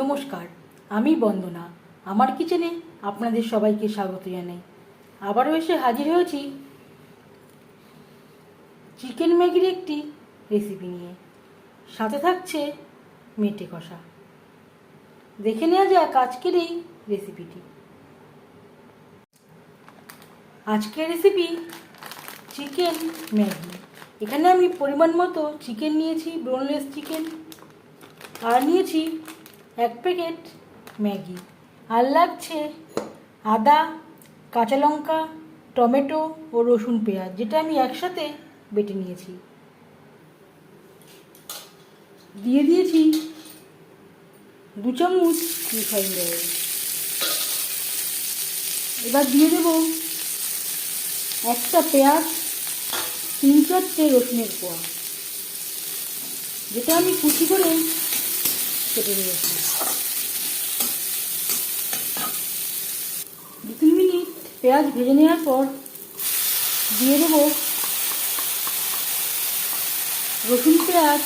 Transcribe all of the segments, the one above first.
নমস্কার, আমি বন্দনা। আমার কিচেনে আপনাদের সবাইকে স্বাগত জানাই। আবারও এসে হাজির হয়েছি চিকেন ম্যাগির একটি রেসিপি নিয়ে। সাথে থাকছে মেটে কষা। দেখে নেওয়া যাক আজকের এই রেসিপিটি আজকের রেসিপি চিকেন ম্যাগি। এখানে আমি পরিমাণ মতো চিকেন নিয়েছি ব্রোনলেস চিকেন। আর নিয়েছি এক প্যাকেট ম্যাগি। আর লাগছে আদা, কাঁচা লঙ্কা, টমেটো ও রসুন পেঁয়াজ, যেটা আমি একসাথে বেটে নিয়েছি। দিয়ে দিয়েছি দু চামচ রিফাইন্ড অয়েল। এবার দিয়ে দেব একটা পেঁয়াজ, তিন চারটে রসুনের কোয়া, যেটা আমি কুচি করে কেটে নিয়েছি দু তিন মিনিট পেঁয়াজ ভেজে নেওয়ার পর দিয়ে দেবো রসুন পেঁয়াজ,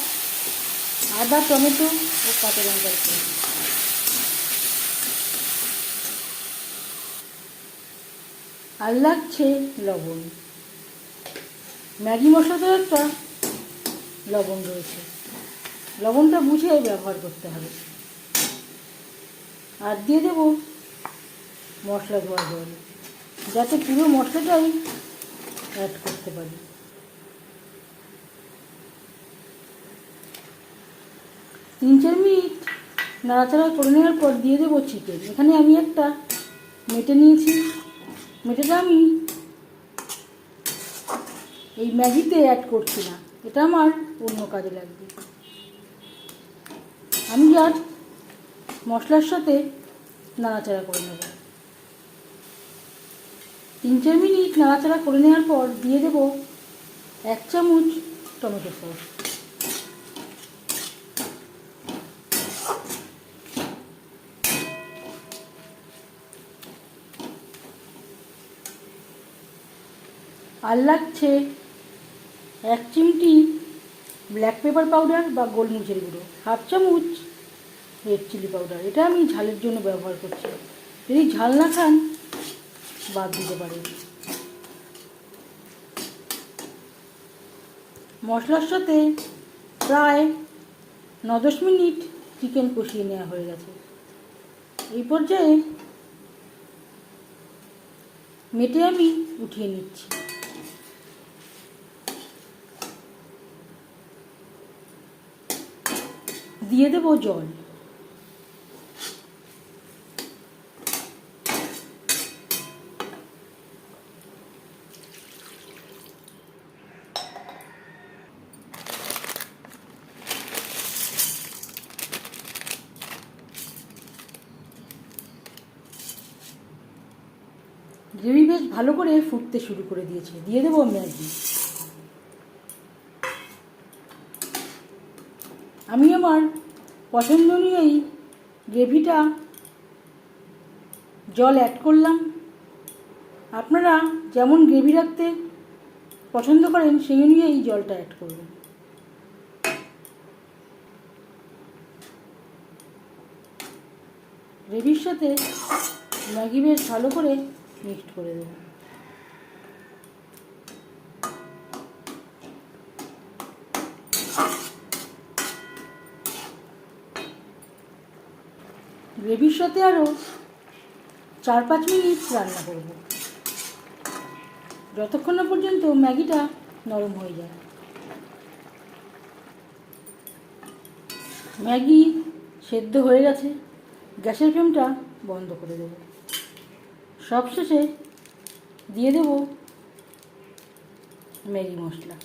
আদা, টমেটো ও কাঁচা লঙ্কার আর লাগছে লবণ। ম্যাগি মশলাতেও একটা লবণ রয়েছে। লবণটা বুঝে ব্যবহার করতে হবে। আর দিয়ে দেবো মশলা ধোয়া জল, যাতে পুরো মশলাটাই অ্যাড করতে পারি। তিন চার মিনিট নাড়াচাড়া করে নেওয়ার পর দিয়ে দেবো চিকেন এখানে আমি একটা মেটে নিয়েছি। মেটেটা আমি এই ম্যাগিতে অ্যাড করছি না। এটা আমার অন্য কাজে লাগবে। আমি আর মশলার সাথে নাড়াচাড়া করে নেব। তিন চার মিনিট নাড়াচাড়া করে নেওয়ার পর দিয়ে দেব এক চামচ টমেটো সস। আর লাগছে এক চিমটি ব্ল্যাক পেপার পাউডার বা গোলমরিচের গুঁড়ো হাফ চামচ রেড চিলি পাউডার এটা আমি ঝালের জন্য ব্যবহার করছি। যদি ঝাল না খান, বাদ দিতে পারেন। মশলার সাথে প্রায় ন দশ মিনিট চিকেন কষিয়ে নেওয়া হয়ে গেছে। এই পর্যায়ে মেটে আমি উঠিয়ে নিচ্ছি। দিয়ে দেবো জল। গ্রেভি বেশ ভালো করে ফুটতে শুরু করে দিয়েছে। দিয়ে দেবো ম্যাগি। আমি আমার পছন্দ অনুযায়ী গ্রেভিটা জল অ্যাড করলাম। আপনারা যেমন গ্রেভি রাখতে পছন্দ করেন সেই অনুযায়ী জলটা অ্যাড করবেন। গ্রেভির সাথে ম্যাগি বেশ ভালো করে মিক্সড করে দেবো গ্রেভির সাথে আরও চার পাঁচ মিনিট রান্না করব। যতক্ষণ না পর্যন্ত ম্যাগিটা নরম হয়ে যায়। ম্যাগি সেদ্ধ হয়ে গেছে, গ্যাসের ফ্লেমটা বন্ধ করে দেব। সবশেষে দিয়ে দেব ম্যাগি মশলা।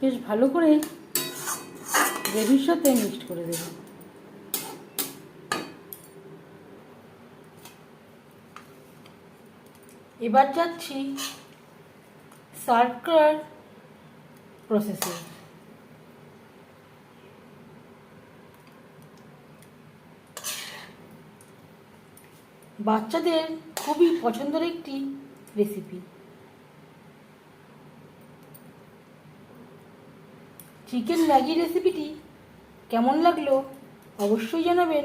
বেশ ভালো করে গ্রেভির সাথে মিক্সড করে দেব। এবার যাচ্ছি সার্ভ করার প্রসেসে। বাচ্চাদের খুবই পছন্দের একটি রেসিপি চিকেন ম্যাগি রেসিপিটি কেমন লাগল অবশ্যই জানাবেন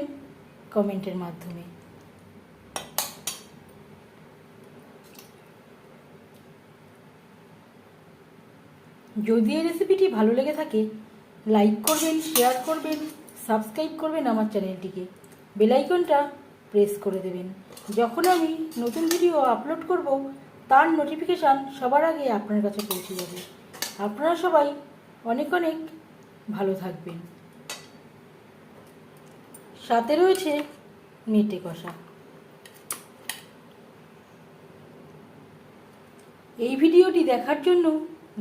কমেন্টের মাধ্যমে। যদি এই রেসিপিটি ভালো লেগে থাকে, লাইক করবেন, শেয়ার করবেন, সাবস্ক্রাইব করবেন আমার চ্যানেলটিকে। বেলাইকনটা প্রেস করে দেবেন। যখন আমি নতুন ভিডিও আপলোড করব, তার নোটিফিকেশান সবার আগে আপনার কাছে পৌঁছে যাবে। আপনারা সবাই অনেক অনেক ভালো থাকবেন। সাথে রয়েছে মেটে কষা। এই ভিডিওটি দেখার জন্য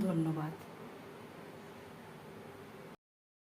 ধন্যবাদ।